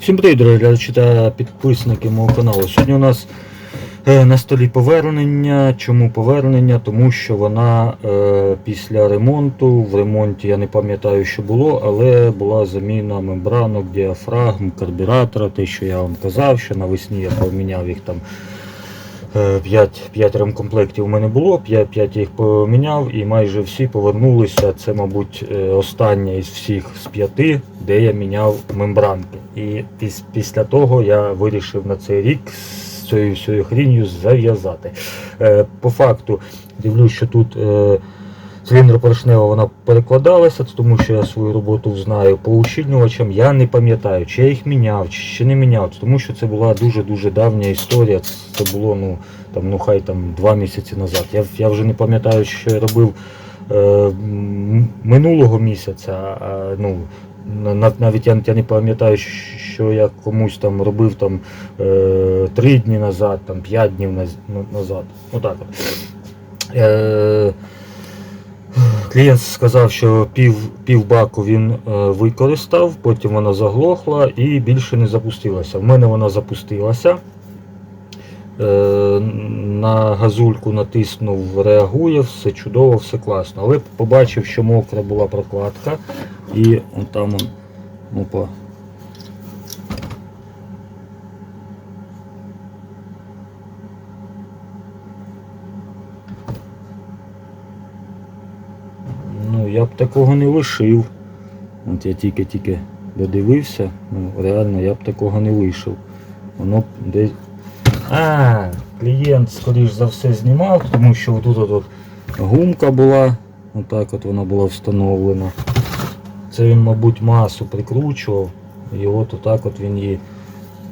Всім привіт, дорогі глядачі та підписники мого каналу. Сьогодні у нас е, на столі повернення. Чому повернення? Тому що вона е, після ремонту, в ремонті я не пам'ятаю, що було, але була заміна мембранок, діафрагм, карбюратора, те, що я вам казав, що навесні я поміняв їх там. 5, 5 ремкомплектів у мене було, 5, 5 їх поміняв і майже всі повернулися. Це, мабуть, е, остання із всіх з п'яти, де я міняв мембранки. І піс- після того я вирішив на цей рік з цією всією хрінью зав'язати. Е, По факту дивлюсь, що тут е, циліндропоршнева вона перекладалася, тому що я свою роботу знаю. По ущільнювачам я не пам'ятаю, чи я їх міняв, чи ще не міняв, тому що це була дуже-дуже давня історія. Це було ну, там, ну хай там два місяці назад. Я, я вже не пам'ятаю, що я робив е, минулого місяця. А, ну, на- на- навіть я, не пам'ятаю, що я комусь там робив там е, три дні назад, п'ять днів назад. Отак от. Е, Клієнт сказав, що пів, пів баку він е, використав, потім вона заглохла і більше не запустилася. В мене вона запустилася. Е, на газульку натиснув, реагує, все чудово, все класно. Але побачив, що мокра була прокладка. І он там он, опа, Ну, я б такого не лишив. От я тільки-тільки додивився, ну реально я б такого не лишив. Воно десь. А, клієнт, скоріш за все, знімав, тому що тут от, от гумка була, отак от вона була встановлена. Це він, мабуть, масу прикручував. І от отак от він її.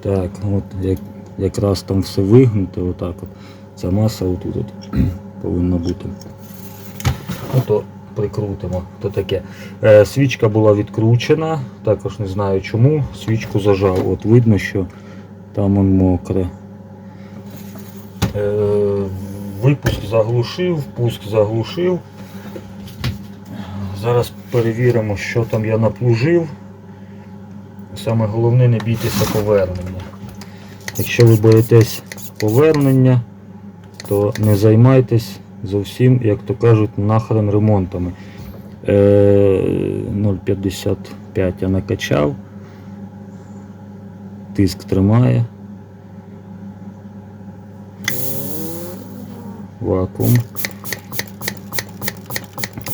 Так, от як, якраз там все вигнуте, отак от. Ця маса отут от повинна бути. Ну то прикрутимо, то таке. Е, свічка була відкручена, також не знаю чому. Свічку зажав. От видно, що там он мокре. Е, випуск заглушив, пуск заглушив. Зараз перевіримо, що там я наплужив. Саме головне не бійтеся повернення. Якщо ви боїтесь повернення, то не займайтесь зовсім, як то кажуть, нахрен ремонтами. Е, 0,55 я накачав. Тиск тримає. Вакуум.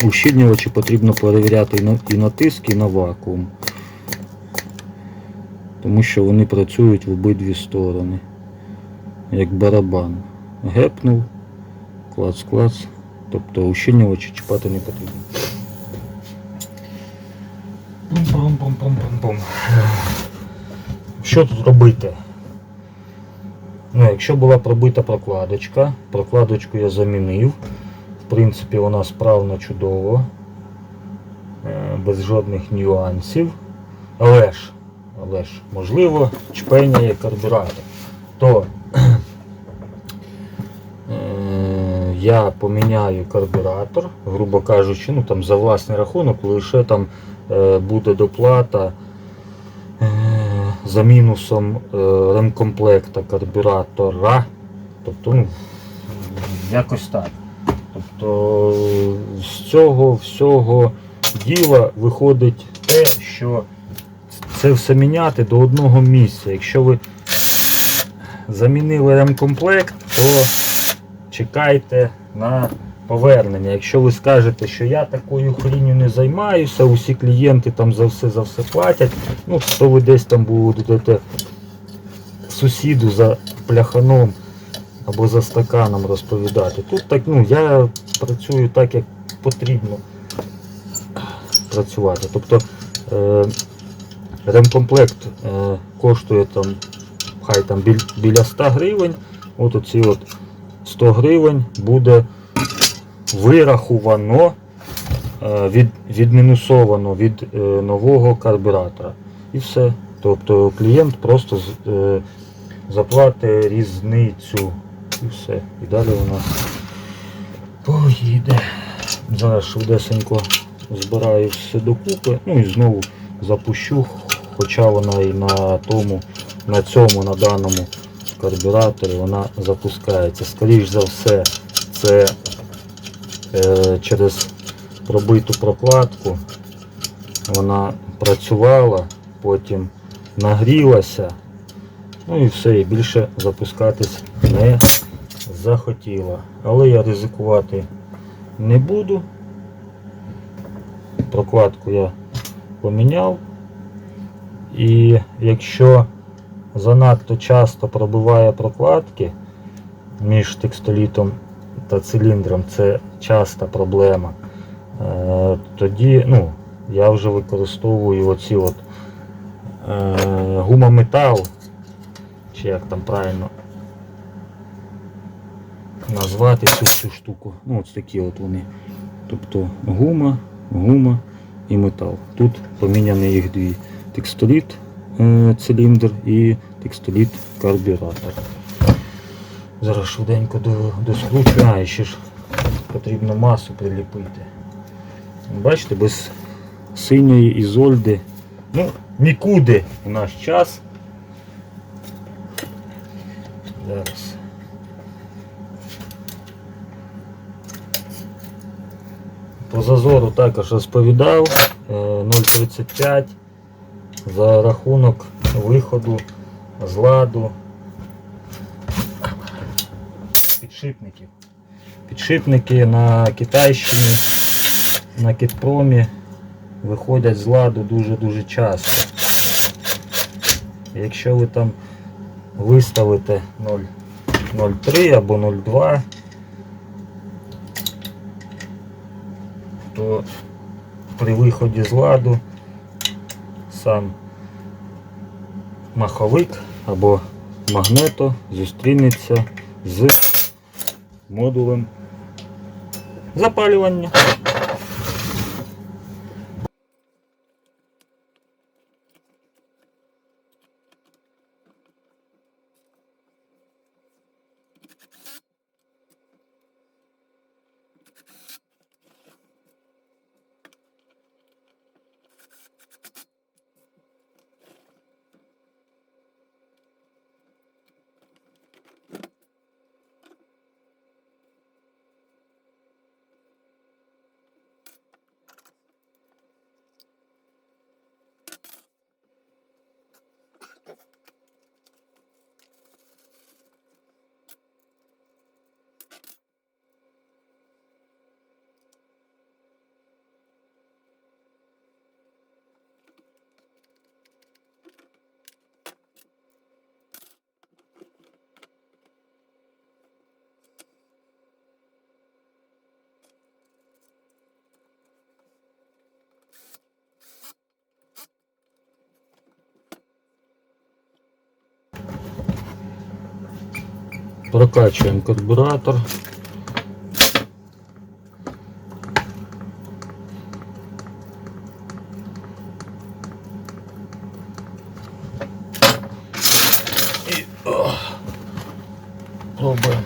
Ущільнювачі потрібно перевіряти і на тиск, і на вакуум. Тому що вони працюють в обидві сторони. Як барабан. Гепнув, клац-клац. Тобто ущільнювачі чіпати не потрібно. Пум-пум-пум-пум-пум-пум. Що тут робити? Ну, якщо була пробита прокладочка, прокладочку я замінив. В принципі, вона справна чудово, е, без жодних нюансів. Але ж, але ж, можливо, чпеняє карбюратор. То е, я поміняю карбюратор, грубо кажучи, ну там за власний рахунок, лише там е, буде доплата е, за мінусом е, ремкомплекта карбюратора. Тобто, ну, якось так. Тобто з цього всього діла виходить те, що це все міняти до одного місця. Якщо ви замінили ремкомплект, то чекайте на повернення. Якщо ви скажете, що я такою хріню не займаюся, усі клієнти там за все за все платять, ну то ви десь там будете сусіду за пляханом або за стаканом розповідати. Тут так, ну я працюю так, як потрібно працювати. Тобто е, ремкомплект е, коштує там, хай там біль, біля 100 гривень. От оці от 100 гривень буде вираховано, е, від, відмінусовано від е, нового карбюратора. І все. Тобто клієнт просто е, заплатить різницю. І все. І далі вона поїде. Зараз швидесенько збираю все докупи. Ну і знову запущу хоча вона і на тому, на цьому, на даному карбюраторі вона запускається. Скоріш за все, це е, через пробиту прокладку вона працювала, потім нагрілася, ну і все, і більше запускатись не захотіла. Але я ризикувати не буду. Прокладку я поміняв. І якщо занадто часто пробиває прокладки між текстолітом та циліндром, це часта проблема. Е, Тоді ну, я вже використовую оці от е, гумометал, чи як там правильно назвати цю, цю штуку. Ну, ось такі от вони. Тобто гума, гума і метал. Тут поміняні їх дві. Текстоліт циліндр і текстоліт карбюратор. Зараз швиденько до, доскручую, а ще ж потрібно масу приліпити. Бачите, без синьої ізольди. Ну, нікуди у наш час. Зараз. По зазору також розповідав. е, 0,35 за рахунок виходу з ладу підшипників. Підшипники на Китайщині, на Китпромі виходять з ладу дуже-дуже часто. Якщо ви там виставите 0,03 або 0,2, то при виході з ладу сам маховик або магнето зустрінеться з модулем запалювання. Прокачуємо карбюратор. І о, пробуємо.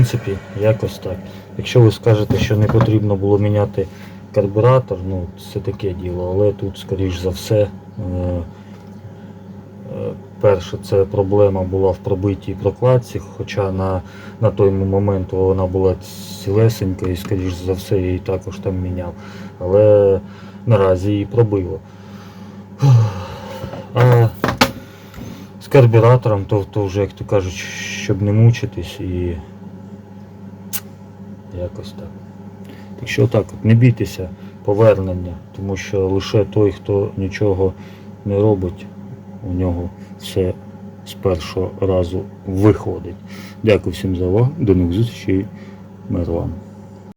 Принципі, якось так. Якщо ви скажете, що не потрібно було міняти карбюратор, ну це таке діло, але тут, скоріш за все, е, е, перше, це проблема була в пробитій прокладці, хоча на, на той момент вона була цілесенька і, скоріш за все, її також там міняв. Але наразі її пробило. А з карбюратором, то, то вже, як то кажуть, щоб не мучитись і якось так. Так що так, от, не бійтеся повернення, тому що лише той, хто нічого не робить, у нього все з першого разу виходить. Дякую всім за увагу. До нових зустрічей. Мир вам.